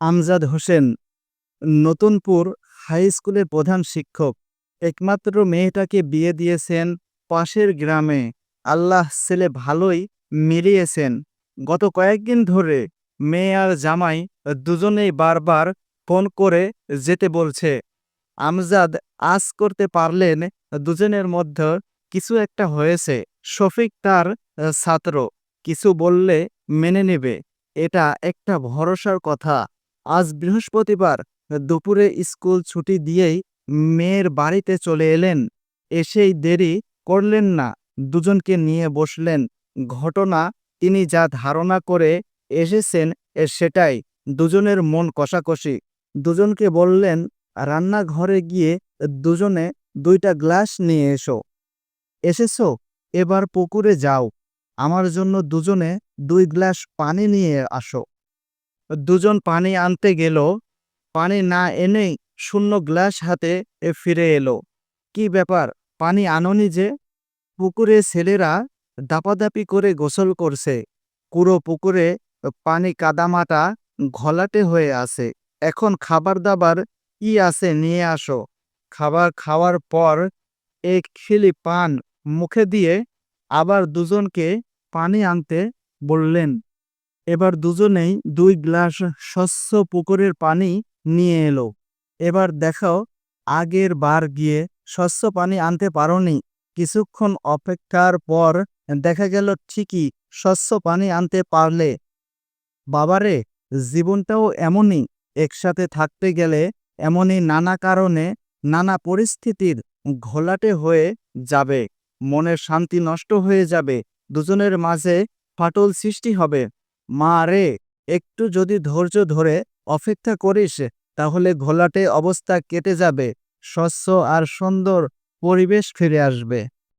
Amjad Hossain, নতুনপুর high স্কুলের প্রধান শিক্ষক। একমাত্র মেয়েটাকে বিয়ে দিয়েছেন পাশের গ্রামে। আল্লাহ ছেলে ভালোই মিলিয়েছেন। গত কয়েকদিন ধরে মেয়ে আর জামাই দুজনেই বারবার ফোন করে যেতে বলছে। আমজাদ আজ করতে পারলেন দুজনের মধ্যে কিছু একটা হয়েছে। শফিক তার ছাত্র, কিছু বললে মেনে নেবে। এটা একটা ভরসার কথা। আজ বৃহস্পতিবার দুপুরে স্কুল ছুটি দিয়েই মেয়ের বাড়িতে চলে এলেন। এসেই দেরি করলেন না, দুজনকে নিয়ে বসলেন। ঘটনা তিনি যা ধারণা করে এসেছেন সেটাই, দুজনের মন কষাকষি। দুজনকে বললেন, রান্নাঘরে গিয়ে দুজনে দুইটা গ্লাস নিয়ে এসো। এসেছ? এবার পুকুরে যাও। আমার জন্য দুজনে দুই গ্লাস পানি নিয়ে আসো। দুজন পানি আনতে গেল। পানি না এনেই শূন্য গ্লাস হাতে এ ফিরে এলো। কি ব্যাপার? পানি আননি যে? পুকুরে ছেলেরা দাপাদাপি করে গোসল করছে। পুরো পুকুরে পানি কাদামাটা ঘোলাটে হয়ে আছে। এখন খাবার দাবার কি আছে নিয়ে আসো। খাবার খাওয়ার পর এক খিলি পান মুখে দিয়ে আবার দুজনকে পানি আনতে বললেন এবার দুজনেই দুই গ্লাস স্বচ্ছ পুকুরের পানি নিয়ে এলো। এবার দেখাও, আগের বার গিয়ে স্বচ্ছ পানি আনতে পারোনি। কিছুক্ষণ অপেক্ষার পর দেখা গেল, ঠিকই স্বচ্ছ পানি আনতে পারলে। বাবারে, জীবনটাও এমনই, একসাথে থাকতে গেলে এমনই নানা কারণে নানা পরিস্থিতির ঘোলাটে হয়ে যাবে। মনের শান্তি নষ্ট হয়ে যাবে। দুজনের মাঝে ফাটল সৃষ্টি হবে। মা রে, একটু যদি ধৈর্য ধরে অপেক্ষা করিস, তাহলে ঘোলাটে অবস্থা কেটে যাবে, স্বচ্ছ আর সুন্দর পরিবেশ ফিরে আসবে।